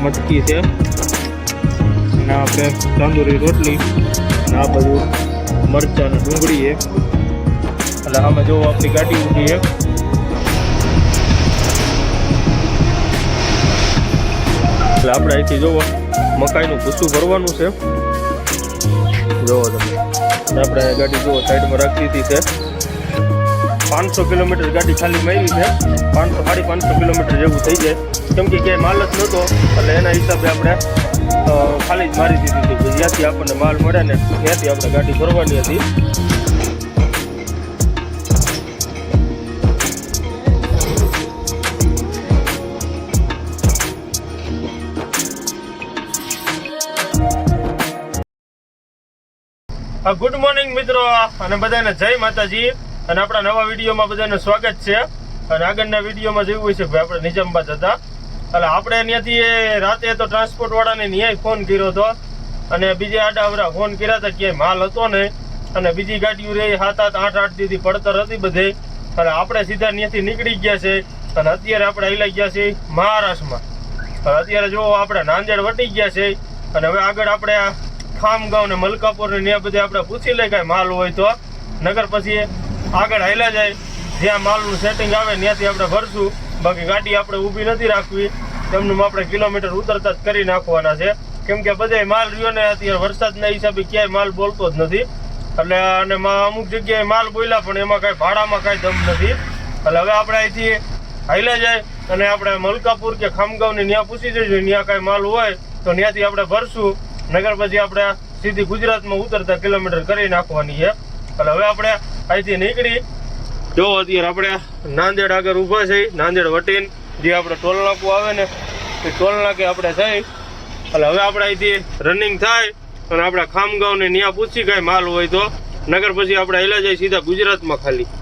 મટકી છે. અને આપણે તંદૂરી રોટલી. અને આ બધું મરચાં અને ડુંગળી છે. એટલે આમાં જો આપણી ગાડી ઊભી છે. એટલે આપણે અહીંથી જોવો મકાઈનું ભૂસું ભરવાનું છે. જોવો તમે. આપણે ગાડી જુઓ સાઈડમાં રાખી દીધી છે. પાંચસો કિલોમીટર ગાડી ખાલી મેળવી છે. પાંચસો, સાડી પાંચસો કિલોમીટર જેવું થઈ જાય. કેમ કે ક્યાંય માલ જ નહોતો, એટલે એના હિસાબે આપણે ખાલી જ મારી દીધી હતી. કે જ્યાંથી આપણને માલ મળે ને ત્યાંથી આપણે ગાડી ભરવાની હતી. ગુડ મોર્નિંગ મિત્રો, અને બધાને જય માતાજી. અને આપણા નવા વિડીયોમાં બધાને સ્વાગત છે. અને આગળના વિડીયોમાં જોયું હોય છે ભાઈ આપણે નિજામાબાદ હતા. એટલે આપણે ત્યાંથી એ રાતે તો ટ્રાન્સપોર્ટવાળાને ન્યાય ફોન કર્યો હતો. અને બીજે આડા અવરા ફોન કર્યા હતા ક્યાંય માલ હતો ને અને બીજી ગાડીઓ રહી સાત આઠ આઠ આઠ દીધી, પડતર હતી બધે. અને આપણે સીધા ત્યાંથી નીકળી ગયા છે. અને અત્યારે આપણે આવી ગયા છીએ મહારાષ્ટ્રમાં. અને અત્યારે જો આપણે નાંદેડ વટી ગયા છે. અને હવે આગળ આપણે આ ખામગાંવ ને મલકાપુર ને ત્યાં બધે આપણે પૂછી લઈએ કાંઈ માલ હોય તો. નગર પછી આગળ હાલ્યા જાય, જ્યાં માલનું સેટિંગ આવે ત્યાંથી આપણે ભરશું. બાકી ગાડી આપણે ઊભી નથી રાખવી. તેમનું આપણે કિલોમીટર ઉતરતા જ કરી નાખવાના છે. કેમ કે બધે માલ રહ્યો ને અત્યારે વરસાદના હિસાબે ક્યાંય માલ બોલતો જ નથી. એટલે અને અમુક જગ્યાએ માલ બોલ્યા પણ એમાં કાંઈ ભાડામાં કાંઈ દમ નથી. એટલે હવે આપણે અહીંથી હાલ્યા જાય અને આપણે મલકાપુર કે ખામગાંવની ત્યાં પૂછી જઈશું ત્યાં કાંઈ માલ હોય તો ત્યાંથી આપણે ભરશું. નગર પછી આપણે સીધી ગુજરાતમાં ઉતરતા કિલોમીટર કરી નાખવાની છે. એટલે હવે આપણે અહીંથી નીકળી. જો અત્યારે આપણે નાંદેડ આગળ ઊભા છે, નાંદેડ વટીન, જે આપણે ટોલ નાકું આવે ને, એ ટોલ નાકે આપણે જઈ. એટલે હવે આપણે અહીંથી રનિંગ થાય અને આપણે ખામગાંવને ત્યાં પૂછી કાંઈ માલ હોય તો. નગર પછી આપણે હેલા જાય સીધા ગુજરાતમાં ખાલી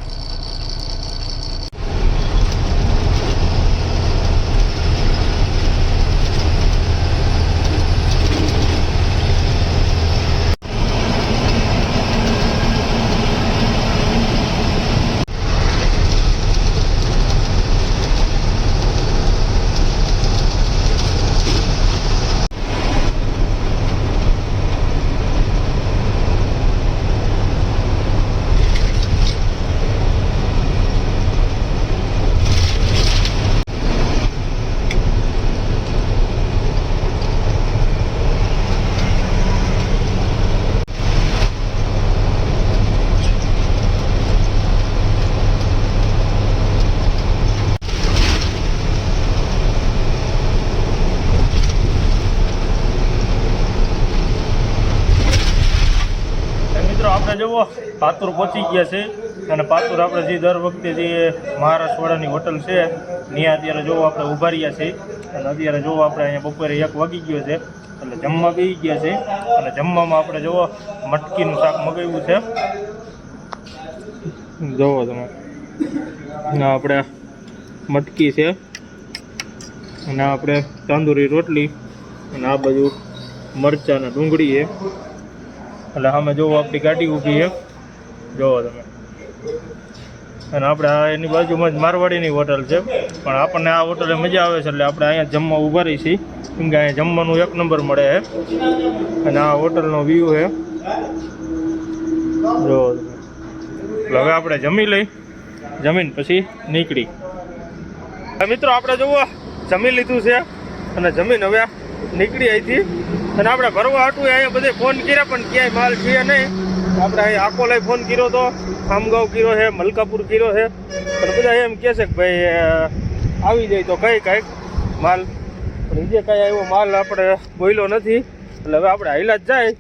અને મિત્રો આપણે જુઓ, પાતુર પહોંચી ગયા છે. અને પાતુર આપણે જે દર વખતે જે મહારાષ્ટ્રવાળાની હોટલ છે, ત્યાં અત્યારે જોવો આપણે ઊભા રહ્યા છે અને અત્યારે જોવો આપણે અહીંયા બપોરે એક વાગી ગયો છે. એટલે જમવા બેસી ગયા છે. અને જમવામાં આપણે જુઓ, મટકીનું શાક મગાવ્યું છે. જુઓ તમે. આપણે મટકી છે. અને આપણે તંદૂરી રોટલી. અને આ બધું મરચાં અને ડુંગળી છે. એટલે સામે જોવો આપણી ગાડી ઊભી છે. જોવો તમે. અને આપણે આ એની બાજુમાં જ મારવાડીની હોટલ છે. પણ આપણને આ હોટલે મજા આવે છે એટલે આપણે અહીંયા જમવા ઊભા રહી છીએ. કેમ કે અહીંયા જમવાનું એક નંબર મળે છે. અને આ હોટલનો વ્યૂ છે. એટલે હવે આપણે જમી લઈ. જમીન પછી નીકળી. મિત્રો, આપણે જુઓ. જમી લીધું છે. અને જમીન હવે નીકળી અહીંથી. અને આપણે ભરવા હતું અહીંયા બધે ફોન કર્યા, પણ ક્યાંય માલ છે નહીં. આપણે અહીં આકોલાઈ ફોન કર્યો તો, ખામગાંવ કર્યો છે, મલકાપુર કર્યો છે. પણ બધા એમ કહે છે કે ભાઈ આવી જાય તો કઈ કાંઈક માલ. પણ જે કાંઈ એવો માલ આપણે બોલ્યો નથી. એટલે હવે આપણે હાઈલા જ જાય.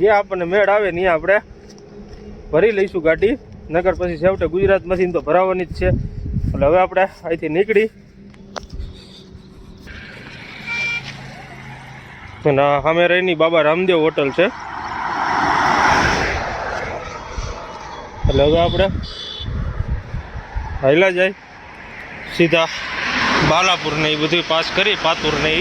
જે આપણને મેળ આવે ત્યાં આપણે ભરી લઈશું ગાડી. નગર પછી છેવટે ગુજરાતમાંથી તો ભરાવાની જ છે. એટલે હવે આપણે અહીંથી નીકળી. અને સામે રહીની બાબા રામદેવ હોટલ છે. એટલે હવે આપણે હાઈલા જાય. સીધા બાલાપુર ને એ બધું પાસ કરી પાતુર ને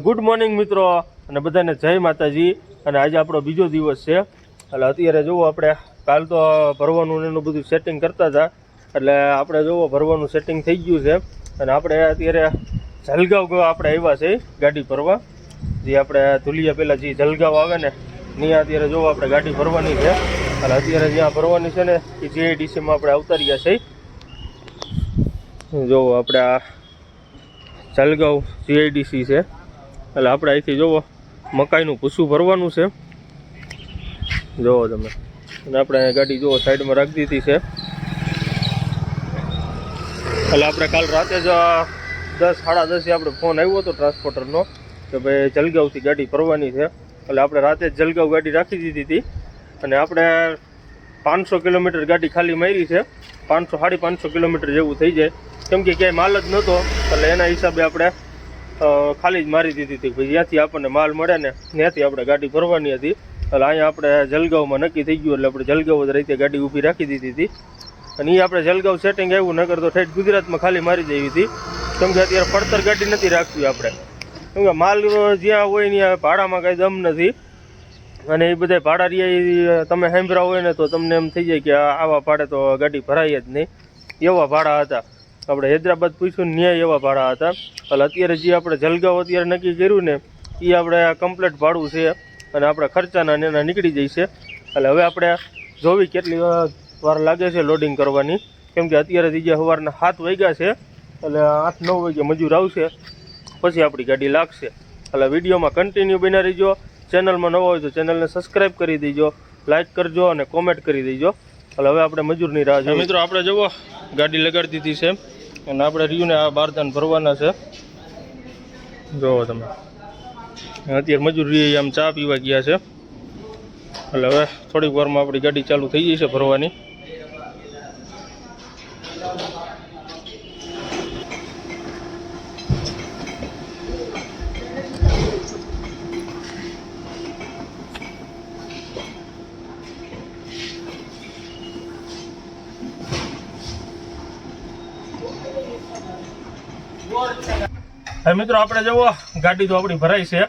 ગુડ મોર્નિંગ મિત્રો, અને બધાને જય માતાજી. અને આજે આપણો બીજો દિવસ છે. એટલે અત્યારે જુઓ આપણે, કાલ તો ભરવાનું એનું બધું સેટિંગ કરતા હતા. એટલે આપણે જુઓ ભરવાનું સેટિંગ થઈ ગયું છે. અને આપણે અત્યારે જલગાંવ આપણે આવ્યા છે ગાડી ભરવા. જે આપણે ધુલિયા પહેલાં જે જલગાંવ આવે ને, ત્યાં અત્યારે જુઓ આપણે ગાડી ભરવાની છે. અને અત્યારે જ્યાં ભરવાની છે ને, એ જીઆઈડીસીમાં આપણે અવતાર્યા છે જુઓ આપણે આ જલગાંવ જીઆઈડીસી છે. એટલે આપણે અહીંથી જુઓ મકાઈનું ભૂસું ભરવાનું છે. જુઓ તમે. અને આપણે ગાડી જુઓ સાઈડમાં રાખી દીધી છે. એટલે આપણે કાલ રાતે જ દસ, સાડા દસે આપણે ફોન આવ્યો હતો ટ્રાન્સપોર્ટરનો કે ભાઈ જલગાંવથી ગાડી ભરવાની છે. એટલે આપણે રાતે જ જલગાંવ ગાડી રાખી દીધી હતી. અને આપણે પાંચસો કિલોમીટર ગાડી ખાલી મારી છે. પાંચસો, સાડી પાંચસો કિલોમીટર જેવું થઈ જાય. કેમ કે ક્યાંય માલ જ નહોતો એટલે એના હિસાબે આપણે ખાલી જ મારી દીધી હતી. ભાઈ જ્યાંથી આપણને માલ મળે ને, ત્યાંથી આપણે ગાડી ભરવાની હતી. એટલે અહીંયા આપણે જલગાવમાં નક્કી થઈ ગયું, એટલે આપણે જલગાવ જ રીતે ગાડી ઊભી રાખી દીધી હતી. અને એ આપણે જલગાવ સેટિંગ આવ્યું નગર તો ઠેઠ ગુજરાતમાં ખાલી મારી દેવી હતી. કેમ કે અત્યારે પડતર ગાડી નથી રાખવી આપણે. કેમ કે માલ જ્યાં હોય ત્યાં ભાડામાં કાંઈ દમ નથી. અને એ બધા ભાડા રહ્યા તમે સાંભળ્યા હોય ને તો તમને એમ થઈ જાય કે આવા ભાડે તો ગાડી ભરાય જ નહીં. એવા ભાડા હતા. આપણે હૈદરાબાદ પૂછ્યું ન્યાય એવા ભાડા હતા. એટલે અત્યારે જે આપણે જલગાંવ અત્યારે નક્કી કર્યું ને એ આપણે કમ્પ્લેટ ભાડું છે અને આપણા ખર્ચાના ને એના નીકળી છે. એટલે હવે આપણે જોવી કેટલી વાર લાગે છે લોડિંગ કરવાની. કેમ કે અત્યારે થઈ ગયા સવારના સાત વાગ્યા છે, એટલે આઠ, નવ વાગ્યા મજૂર આવશે, પછી આપણી ગાડી લાગશે. એટલે વિડીયોમાં કન્ટિન્યુ બના રહીજો. ચેનલમાં નવો હોય તો ચેનલને સબસ્ક્રાઈબ કરી દેજો. લાઇક કરજો અને કોમેન્ટ કરી દેજો. એટલે હવે આપણે મજૂરની રાહ જોઈએ. મિત્રો આપણે જુઓ ગાડી લગાડી દીધી છે. અને આપણે રીયુને આ બારદાન ભરવાના છે. જુઓ તમે. અત્યારે મજૂર રીએ આમ ચા પીવા ગયા છે. એટલે હવે થોડીક વારમાં આપણી ગાડી ચાલુ થઈ જશે ભરવાની. હવે મિત્રો આપણે જુઓ, ગાડી તો આપણી ભરાઈ છે.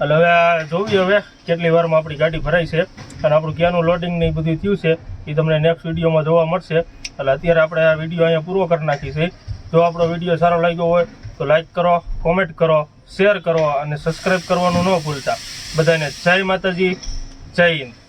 એટલે હવે જોવી હવે કેટલી વારમાં આપણી ગાડી ભરાઈ છે. અને આપણું ક્યાંનું લોડિંગ ને એ બધું થયું છે, એ તમને નેક્સ્ટ વિડીયોમાં જોવા મળશે. એટલે અત્યારે આપણે આ વીડિયો અહીંયા પૂરો કરી નાખી છે. જો આપણો વીડિયો સારો લાગ્યો હોય, તો લાઈક કરો કોમેન્ટ કરો શેર કરો અને સબસ્ક્રાઈબ કરવાનું ન ભૂલતા. બધાને જય માતાજી, જય હિન્દ.